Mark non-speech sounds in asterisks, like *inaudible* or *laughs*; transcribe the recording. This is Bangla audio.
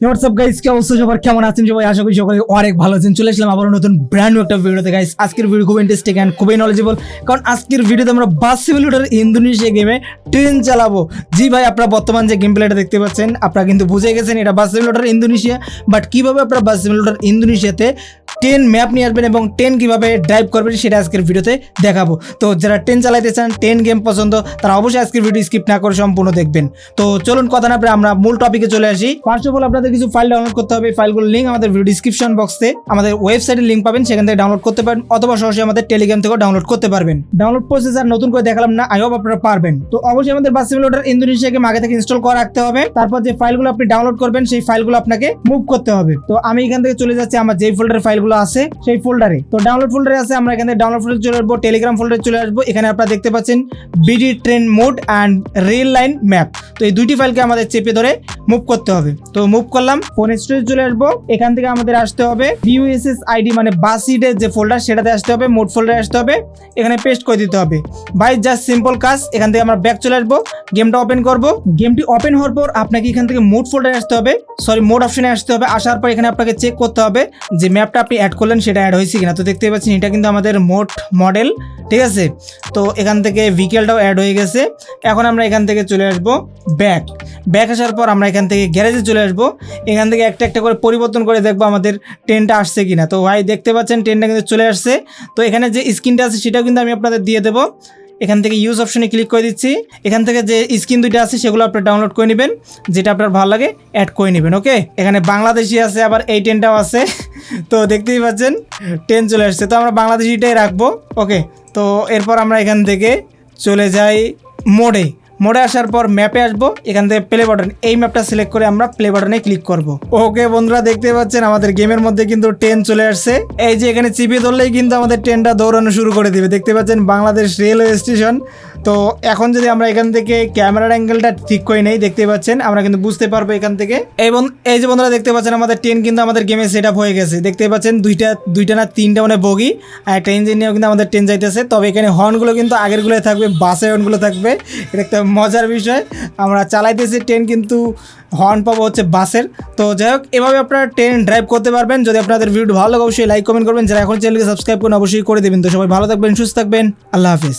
ইন্দোনেশিয়া বর্তমান যে গেম প্লেটা দেখতে পাচ্ছেন, আপনারা কিন্তু বুঝে গেছেন এটা বাস ইন্দোনেশিয়া। বাট আপনারা বাস ইন্দোনেশিয়াতে ট্রেন ম্যাপ নিয়ে আসবেন এবং ট্রেন কীভাবে ড্রাইভ করবেন, সেটা আজকের ভিডিওতে দেখাবো। তো যারা ট্রেন চালাইতে চান ট্রেন গেম পছন্দ, তারা অবশ্যই আজকের ভিডিও স্কিপ না করে সম্পূর্ণ দেখবেন। তো চলুন, কথা না আমরা মূল টপিকে চলে আসি। ফার্স্ট অফ অল আপনাদের কিছু ফাইল ডাউনলোড করতে হবে। ফাইলগুলোর লিঙ্ক আমাদের ভিডিও ডিসক্রিপশন বক্সে আমাদের ওয়েবসাইটের লিঙ্ক পাবেন, সেখান থেকে ডাউনলোড করতে পারেন, অথবা সরাসরি আমাদের টেলিগ্রাম থেকেও ডাউনলোড করতে পারবেন। ডাউনলোড প্রসেস আর নতুন করে দেখালাম না আই হোপ আপনারা পারবেন। তো অবশ্যই আমাদের বাস সিমিলেটর ইন্দোনেশিয়াকে আগে থেকে ইনস্টল করে রাখতে হবে। তারপর যে ফাইলগুলো আপনি ডাউনলোড করবেন, সেই ফাইলগুলো আপনাকে মুভ করতে হবে। তো আমি এখান থেকে চলে যাচ্ছি, আমার যেই ফোল্ডার ফাইলগুলো আছে, সেই ফোল্ডারে তো ডাউনলোড ফোল্ডারে আছে, আমরা এখানে ডাউনলোড ফোল্ডারে চলে আসব টেলিগ্রাম ফোল্ডারে চলে আসব। এখানে আপনারা দেখতে পাচ্ছেন BD train mode and rail line map তো এই দুইটি ফাইলকে আমাদের চেপে ধরে মুভ করতে হবে। তো মুভ করলাম ফোন স্টোরেজ চলে আসব। এখান থেকে আমাদের আসতে হবে বিউএসএস আইডি মানে বাসিডের যে ফোল্ডার সেটাতে আসতে হবে, মোট ফোল্ডারে আসতে হবে। এখানে পেস্ট করে দিতে হবে। ভাই জাস্ট সিম্পল কাজ, এখান থেকে আমরা ব্যাক চলে আসব। গেমটা ওপেন করব। গেমটি ওপেন হওয়ার পর আপনাকে এখান থেকে মোড ফোল্ডারে আসতে হবে। সরি মোড অপশনে আসতে হবে। আসার পর এখানে আপনাকে চেক করতে হবে যে ম্যাপটা আপনি অ্যাড করলেন, সেটা অ্যাড হয়েছে কিনা। তো দেখতে পাচ্ছেন, এটা কিন্তু আমাদের মোট মডেল ঠিক আছে? তো এখান থেকে ভিকেলটাও অ্যাড হয়ে গেছে। এখন আমরা এখান থেকে চলে আসব ব্যাক ব্যাক আসার পর আমরা এখান থেকে গ্যারেজে চলে আসব। এখান থেকে একটা একটা করে পরিবর্তন করে দেখব আমাদের ট্রেনটা আসছে কিনা। তো ভাই, দেখতে পাচ্ছেন ট্রেনটা কিন্তু চলে আসছে। তো এখানে যে স্ক্রিনটা আছে, সেটাও কিন্তু আমি আপনাদের দিয়ে দেবো। এখান থেকে ইউজ অপশনে ক্লিক করে দিচ্ছি। এখান থেকে যে স্ক্রিন দুইটা আছে, সেগুলো আপনার ডাউনলোড করে নেবেন। যেটা আপনার ভালো লাগে অ্যাড করে নেবেন ওকে এখানে বাংলাদেশি আছে, আবার এই টেনটাও আছে। *laughs* তো দেখতেই পাচ্ছেন টেন চলে আসছে। তো আমরা বাংলাদেশিটাই রাখব ওকে তো এরপর আমরা এখান থেকে চলে যাই মোডে। মোডে আসার পর ম্যাপে আসব। এখান থেকে প্লে বাটন এই ম্যাপটা সিলেক্ট করে আমরা প্লে বাটনে ক্লিক করব। ওকে, বন্ধুরা, দেখতে পাচ্ছেন আমাদের গেমের মধ্যে কিন্তু ট্রেন চলে আসছে। এই যে এখানে চিপে ধরলেই কিন্তু আমাদের ট্রেনটা দৌড়ানো শুরু করে দিবে। দেখতে পাচ্ছেন বাংলাদেশ রেলওয়ে স্টেশন তো এখন যদি আমরা এখান থেকে ক্যামেরার অ্যাঙ্গেলটা ঠিক করে নেই, দেখতে পাচ্ছেন, আমরা কিন্তু বুঝতে পারব এখান থেকে। এবং এই যে বন্ধুরা দেখতে পাচ্ছেন, আমাদের ট্রেন কিন্তু আমাদের গেমে সেট হয়ে গেছে। দেখতে পাচ্ছেন, দুইটা দুইটা না তিনটা মানে বগি আর একটা ইঞ্জিন নিয়েও কিন্তু আমাদের ট্রেন যাইতেছে। তবে এখানে হর্নগুলো কিন্তু আগেরগুলোই থাকবে, বাসের হর্নগুলো থাকবে। এটা একটা মজার বিষয়। আমরা চালাইতেছি ট্রেন কিন্তু হর্ন পাবো হচ্ছে বাসের। তো যাই হোক, এভাবে আপনারা ট্রেন ড্রাইভ করতে পারবেন। যদি আপনাদের ভিডিও ভালো লাগে, অবশ্যই লাইক কমেন্ট করবেন। যারা এখন চ্যানেলকে সাবস্ক্রাইব করেন, অবশ্যই করে দেবেন। তো সবাই ভালো থাকবেন, সুস্থ থাকবেন। আল্লাহ হাফিজ।